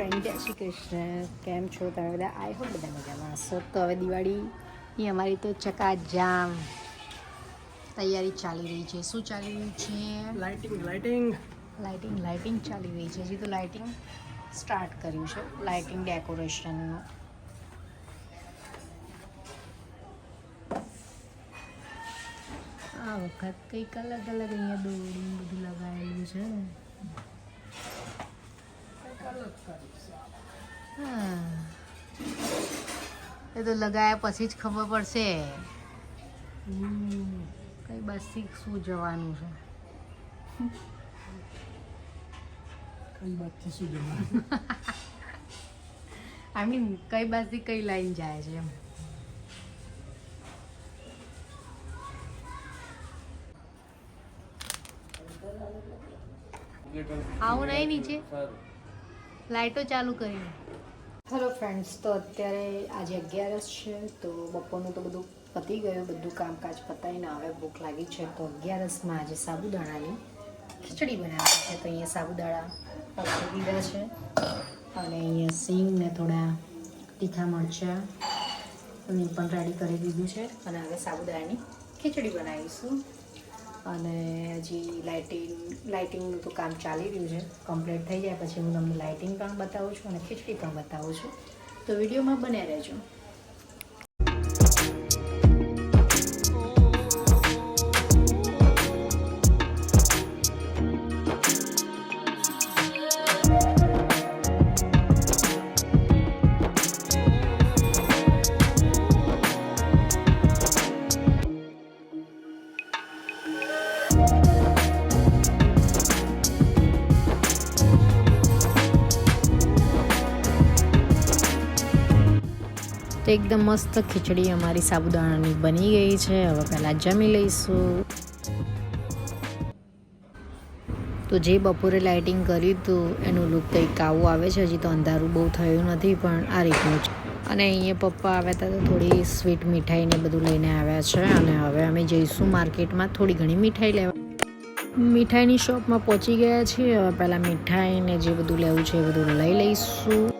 ને કેમ છો તમે બધા? આઈ હોપ બધા મજામાં સો તો હવે દિવાળીની અમારી તો ચકાજામ તૈયારી ચાલી રહી છે. શું ચાલી રહ્યું છે? લાઇટિંગ લાઇટિંગ લાઇટિંગ લાઇટિંગ ચાલી રહી છે. હજી તો લાઇટિંગ સ્ટાર્ટ કર્યું છે. લાઇટિંગ ડેકોરેશનનું આ વખત કંઈક અલગ અલગ અહીંયા દોરી બધું લગાવેલું છે. એ તો લગાયા પછી જ ખબર પડશે. કઈ બસ શું જવાનું છે? કઈ શું આઈ મીન કઈ બાજુથી કઈ લાઈન જાય છે એમ. આવું નહીં નીચે? લાઇટો ચાલુ કરીને હેલો ફ્રેન્ડ્સ તો અત્યારે આજે અગિયારસ છે, તો બપોરનું તો બધું પતી ગયું, બધું કામકાજ પતાવીને હવે ભૂખ લાગી છે, તો અગિયારસમાં આજે સાબુદાણાની ખીચડી બનાવી છે. તો અહીંયા સાબુદાણા દીધા છે અને અહીંયા સિંગ ને થોડા તીખા મરચાં એ પણ રેડી કરી દીધું છે. અને હવે સાબુદાણાની ખીચડી બનાવીશું. અને હજી લાઇટિંગ લાઇટિંગનું તો કામ ચાલી રહ્યું છે. કમ્પ્લીટ થઈ જાય પછી હું તમને લાઇટિંગ પણ બતાવું છું અને ખીચડી પણ બતાવું છું. તો વિડીયોમાં બન્યા રહેજો. તો એકદમ મસ્ત ખીચડી અમારી સાબુદાણાની બની ગઈ છે. હવે પહેલાં જમી લઈશું. તો જે બપોરે લાઇટિંગ કર્યું હતું, એનું લુક કંઈક આવું આવે છે. હજી તો અંધારું બહુ થયું નથી, પણ આ રીતનું છે. અને અહીંયા પપ્પા આવ્યા હતા તો થોડી સ્વીટ મીઠાઈ ને બધું લઈને આવ્યા છે. અને હવે અમે જઈશું માર્કેટમાં થોડી ઘણી મીઠાઈ લેવા. મીઠાઈની શોપમાં પહોંચી ગયા છીએ. હવે પહેલાં મીઠાઈ ને જે બધું લેવું છે એ બધું લઈ લઈશું.